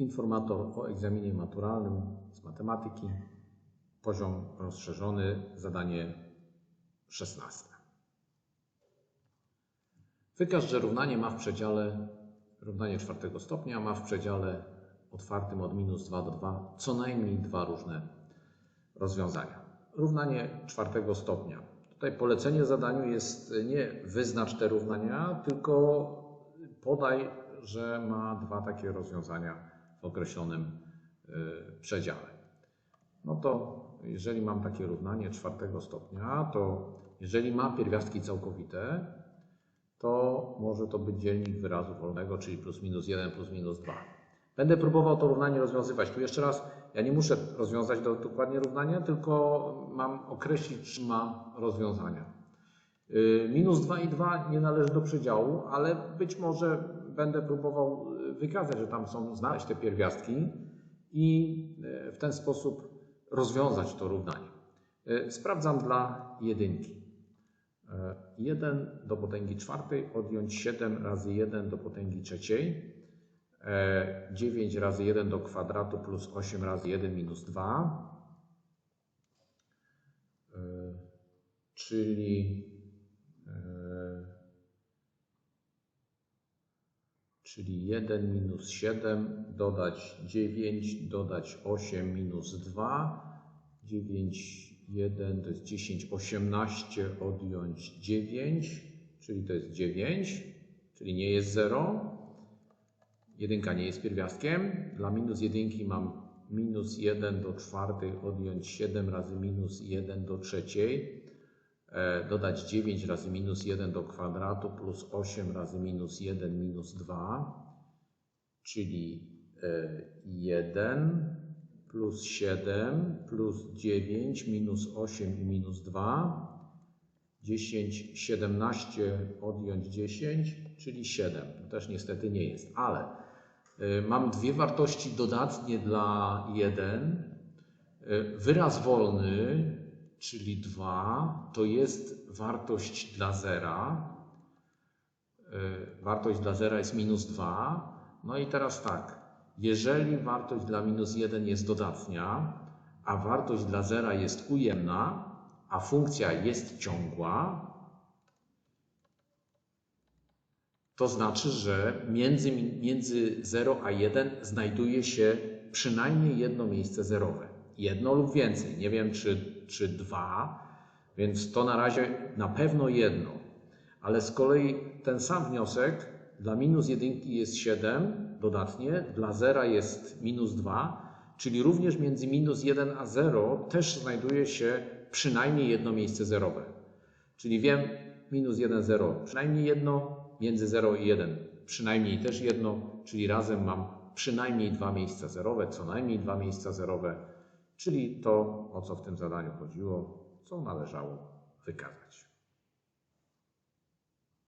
Informator o egzaminie maturalnym z matematyki, poziom rozszerzony, zadanie 16. Wykaż, że równanie ma w przedziale, równanie czwartego stopnia ma w przedziale otwartym od minus 2 do 2 co najmniej dwa różne rozwiązania. Równanie czwartego stopnia. Tutaj polecenie zadaniu jest nie wyznacz te równania, tylko podaj, że ma dwa takie rozwiązania w określonym y, przedziale. No to jeżeli mam takie równanie czwartego stopnia, to jeżeli ma pierwiastki całkowite, to może to być dzielnik wyrazu wolnego, czyli plus minus 1 plus minus 2. Będę próbował to równanie rozwiązywać. Tu jeszcze raz, ja nie muszę rozwiązać do, dokładnie równania, tylko mam określić, czy ma rozwiązania. Yy, minus 2 i 2 nie należy do przedziału, ale być może będę próbował wykazać, że tam są, znaleźć te pierwiastki i yy, w ten sposób rozwiązać to równanie. Yy, sprawdzam dla jedynki. 1 do potęgi czwartej odjąć 7 razy 1 do potęgi trzeciej 9 e, razy 1 do kwadratu plus 8 razy 1 minus 2, e, czyli, czyli 1 minus 7 dodać 9 dodać 8 minus 2, 9, 1 to jest 10, 18 odjąć 9, czyli to jest 9, czyli nie jest 0. Jedynka nie jest pierwiastkiem. Dla minus jedynki mam minus 1 do czwartej odjąć 7 razy minus 1 do trzeciej, dodać 9 razy minus 1 do kwadratu plus 8 razy minus 1 minus 2, czyli 1 e, plus 7 plus 9 minus 8 i minus 2, 10, 17 odjąć 10, czyli 7. To też niestety nie jest, ale E, mam dwie wartości dodatnie dla 1. E, wyraz wolny, czyli 2, to jest wartość dla zera. E, wartość dla zera jest minus 2. No i teraz tak, jeżeli wartość dla minus 1 jest dodatnia, a wartość dla zera jest ujemna, a funkcja jest ciągła, To znaczy, że między, między 0 a 1 znajduje się przynajmniej jedno miejsce zerowe. Jedno lub więcej. Nie wiem, czy, czy dwa, więc to na razie na pewno jedno. Ale z kolei ten sam wniosek dla minus jedynki jest 7 dodatnie, dla zera jest minus 2, czyli również między minus 1 a 0 też znajduje się przynajmniej jedno miejsce zerowe. Czyli wiem minus 1, 0, przynajmniej jedno, między 0 i 1 przynajmniej też jedno, czyli razem mam przynajmniej dwa miejsca zerowe, co najmniej dwa miejsca zerowe, czyli to, o co w tym zadaniu chodziło, co należało wykazać.